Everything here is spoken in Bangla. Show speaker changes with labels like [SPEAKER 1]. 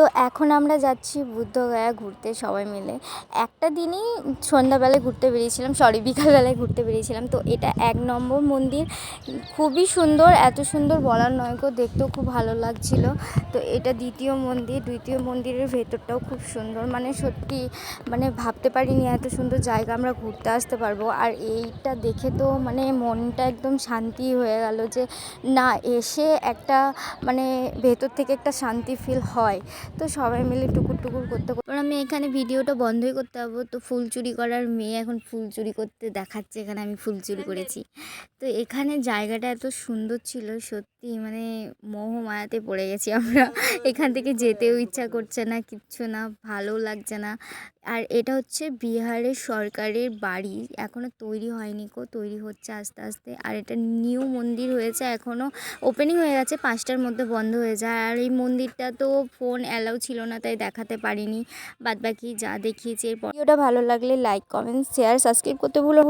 [SPEAKER 1] তো এখন আমরা যাচ্ছি বুদ্ধগয়া ঘুরতে সবাই মিলে। একটা দিনই সন্ধ্যাবেলায় ঘুরতে বেরিয়েছিলাম সরি বিকালবেলায় ঘুরতে বেরিয়েছিলাম। তো এটা এক নম্বর মন্দির। খুবই সুন্দর, এত সুন্দর বলার নয় গো দেখতেও খুব ভালো লাগছিল। তো এটা দ্বিতীয় মন্দির, দ্বিতীয় মন্দিরের ভেতরটাও খুব সুন্দর। মানে সত্যি মানে ভাবতে পারিনি এত সুন্দর জায়গা আমরা ঘুরতে আসতে পারব। আর এইটা দেখে তো মানে মনটা একদম শান্তি হয়ে গেল যে না, এসে একটা মানে ভেতর থেকে একটা শান্তি ফিল হয়। তো সবাই মিলে টুকুর টুকুর করতে করতে আমি এখানে ভিডিওটা বন্ধই করতে পারব। তো ফুল চুরি করার মেয়ে এখন ফুল চুরি করতে দেখাচ্ছে, এখানে আমি ফুল চুরি করেছি। তো এখানে জায়গাটা এত সুন্দর ছিল, সত্যি মানে মোহ মায়াতে পড়ে গেছি আমরা। এখান থেকে যেতেও ইচ্ছা করছে না, কিচ্ছু না, ভালো লাগছে না। আর এটা হচ্ছে বিহারের সরকারের বাড়ি এখনও তৈরি হয়নি কো তৈরি হচ্ছে আস্তে আস্তে। আর এটা নিউ মন্দির হয়েছে এখনও ওপেনিং হয়ে গেছে, পাঁচটার মধ্যে বন্ধ হয়ে যায়। আর এই মন্দিরটা তো ফোন অ্যালাউ ছিল না, তাই দেখাতে পারিনি। বাদবাকি যা দেখিয়েছি এরপর ভিডিওটা ভালো লাগলে লাইক কমেন্ট শেয়ার সাবস্ক্রাইব করতে ভুলো